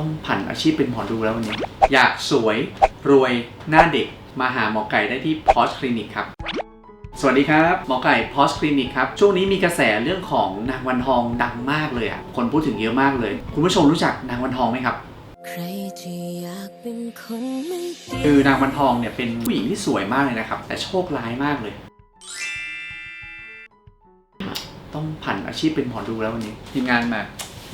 ต้องผันอาชีพเป็นหมอดูแล้ววันนี้ อยากสวยรวยหน้าเด็กมาหาหมอไก่ได้ที่พอสคลินิกครับ สวัสดีครับหมอไก่พอสคลินิกครับ ช่วงนี้มีกระแสเรื่องของนางวันทองดังมากเลยอะคนพูดถึงเยอะมากเลย คุณผู้ชมรู้จักนางวันทองไหมครับใครที่อยากเป็นคนไม่ดีคือนางวันทองเนี่ยเป็นผู้หญิงที่สวยมากเลยนะครับ แต่โชคร้ายมากเลย ต้องผันอาชีพเป็นหมอดูแล้ววันนี้ทีมงานมา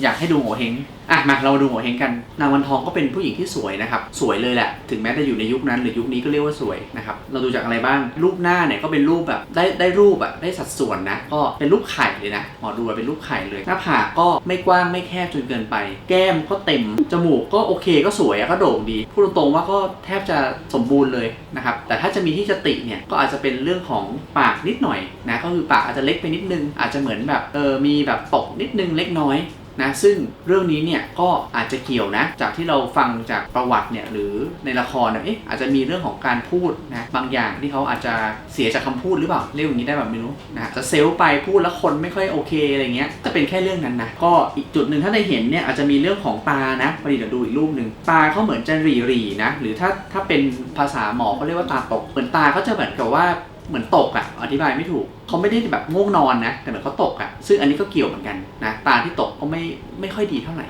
อยากให้ดูโหเฮงอะมาเราดูโหเฮงกัน นางวันทองก็เป็นผู้หญิงที่สวยนะครับ สวยเลยแหละ ถึงแม้จะอยู่ในยุคนั้นหรือยุคนี้ก็เรียกว่าสวยนะครับ เราดูจากอะไรบ้าง รูปหน้าเนี่ยก็เป็นรูปแบบได้ได้รูปอะได้สัดส่วนนะ ก็เป็นรูปไข่เลยนะ หมอดูเป็นรูปไข่เลย หน้าผากก็ไม่กว้างไม่แคบจนเกินไป แก้มก็เต็ม จมูกก็โอเคก็สวยก็โด่งดี พูดตรงๆว่าก็แทบจะสมบูรณ์เลยนะครับ แต่ถ้าจะมีที่จะติเนี่ยก็อาจจะเป็นเรื่องของปากนิดหน่อยนะ ก็คือปากอาจจะเล็กไปนิดนึง อาจจะเหมือนแบบเออมีแบบตกนิดนึงเล็กน้อย นะซึ่งเรื่องนี้เนี่ยก็อาจจะเกี่ยวนะ จากที่เราฟังจากประวัติเนี่ยหรือในละครเนี่ยเอ๊ะอาจจะมีเรื่องของการพูดนะบางอย่างที่เขาอาจจะเสียจากคำพูดหรือเปล่าเรียกอย่างนี้ได้แบบไม่รู้นะจะเซลล์ไปพูดแล้วคนไม่ค่อยโอเคอะไรเงี้ยจะเป็นแค่เรื่องนั้นนะก็อีกจุดหนึ่งถ้าได้เห็นเนี่ยอาจจะมีเรื่องของตานะพอดีเดี๋ยวดูอีกรูปหนึ่งตาเขาเหมือนจะรีรีนะหรือถ้าถ้าเป็นภาษาหมอเขาเรียกว่าตาตกเหมือนตาเขาจะเหมือนกับว่า เหมือนตกอะอธิบายไม่ถูกเขาไม่ได้แบบง่วงนอนนะ แต่เหมือนเขาตกอะซึ่งอันนี้ก็เกี่ยวเหมือนกันนะ ตาที่ตกก็ไม่ไม่ค่อยดีเท่าไหร่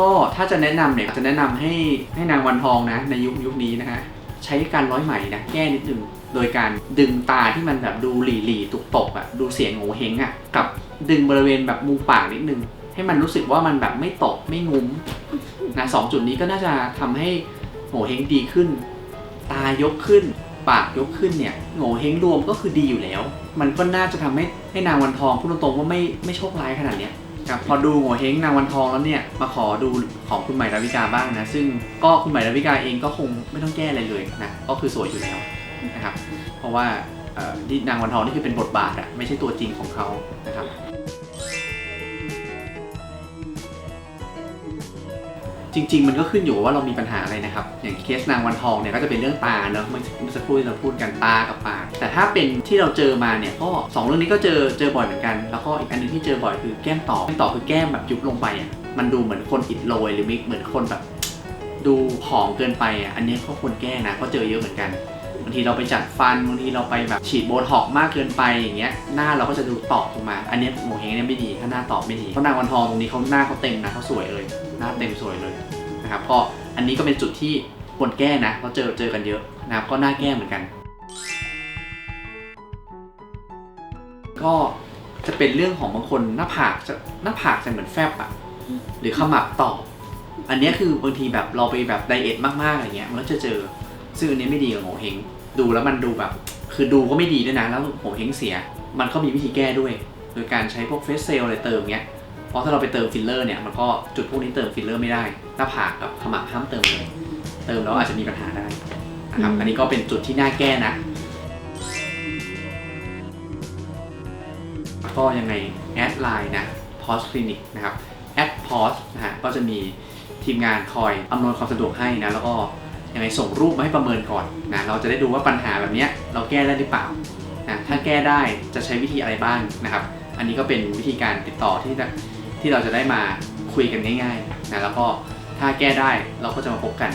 ก็ถ้าจะแนะนำเนี่ยจะแนะนำให้ให้นางวันทองนะ ในยุคยุคนี้นะฮะใช้การร้อยไหมนะแก้นิดนึงโดยการดึงตาที่มันแบบดูหลีหลีตุกตกอะดูเสียงโงเฮงอะกับดึงบริเวณแบบมุมปากนิดนึงให้มันรู้สึกว่ามันแบบไม่ตกไม่งุ้มนะสองจุดนี้ก็น่าจะทำให้ โงเฮงดีขึ้น ตายกขึ้น ปากยกขึ้นเนี่ยโงเฮงรวมก็คือดีอยู่แล้ว มันก็น่าจะทำให้ให้นางวันทองพูดตรงๆว่าไม่ไม่โชคร้ายขนาดเนี้ยครับพอดูโงเฮงนางวันทองแล้วเนี่ยมาขอดูของคุณใหม่ดาวิกาบ้างนะซึ่งก็คุณใหม่ดาวิกาเองก็คงไม่ต้องแก้อะไรเลยนะก็คือสวยอยู่แล้วนะครับเพราะว่าที่นางวันทองนี่คือเป็นบทบาทอะไม่ใช่ตัวจริงของเขานะครับ จริง ๆ มันก็ขึ้นอยู่ว่าเรามีปัญหาอะไรนะครับ อย่างเคสนางวันทองเนี่ยก็จะเป็นเรื่องตาเนอะเมื่อสักครู่ที่เราพูดกันตากับปากแต่ถ้าเป็นที่เราเจอมาเนี่ยก็สองเรื่องนี้ก็เจอเจอบ่อยเหมือนกัน แล้วก็อีกอันหนึงที่เจอบ่อยคือแก้มต่อแก้มต่อคือแก้มแบบยุบลงไปอะมันดูเหมือนคนอิดโรยหรือมีเหมือนคนแบบ ดูผอมเกินไปอะอันนี้ก็ควรแก้นะก็เจอเยอะเหมือนกันบางทีเราไปจัดฟันบางทีเราไปแบบฉีดโบท็อกมากเกินไปอย่างเงี้ยหน้าเราก็จะดูตอบลงมา อันนี้โมเฮงเนี่ยไม่ดีถ้าหน้าตอบไม่ดีเพราะนางวันทองตรงนี้เขาหน้าเขาเต็มนะเขาสวยเลย น้าเต็มสวยเลยนะครับก็อันนี้ก็เป็นจุดที่ควรแก้นะเพราะเจอเจอกันเยอะนะครับก็น่าแก้เหมือนกัน ก็จะเป็นเรื่องของบางคนหน้าผากจะหน้าผากจะเหมือนแฟบอะหรือขมับต่อ อันนี้คือบางทีแบบเราไปแบบไดเอทมากๆอะไรเงี้ยมันก็จะเจอซึ่งอันนี้ไม่ดีกับโงเฮงดูแล้วมันดูแบบ คือดูก็ไม่ดีด้วยนะแล้วโงเฮงเสีย มันก็มีวิธีแก้ด้วย โดยการใช้พวกเฟสเซลอะไรเติมเงี้ย ราะถ้าเราไปเติมฟิลเลอร์เนี่ยมันก็จุดพวกนี้เติมฟิลเลอร์ไม่ได้ หน้าผากกับขมับห้ามเติมเลย เติมแล้วอาจจะมีปัญหาได้นะครับอันนี้ก็เป็นจุดที่น่าแก้นะก็ยังไงแอดไลน์นะ p o s Clinic นะครับแอด p o s นะฮะก็จะมีทีมงานคอยอำนวยความสะดวกให้นะแล้วก็ยังไงส่งรูปมาให้ประเมินก่อนนะเราจะได้ดูว่าปัญหาแบบเนี้ยเราแก้ได้หรือเปล่านะถ้าแก้ได้จะใช้วิธีอะไรบ้างนะครับ อันนี้ก็เป็นวิธีการติดต่อที่จะ ที่เราจะได้มาคุยกันง่ายๆนะแล้วก็ถ้าแก้ได้เราก็จะมาพบกัน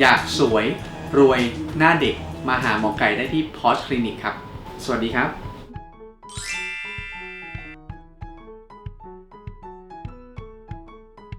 อยากสวยรวยหน้าเด็กมาหาหมอไก่ได้ที่พอชคลินิกครับ สวัสดีครับ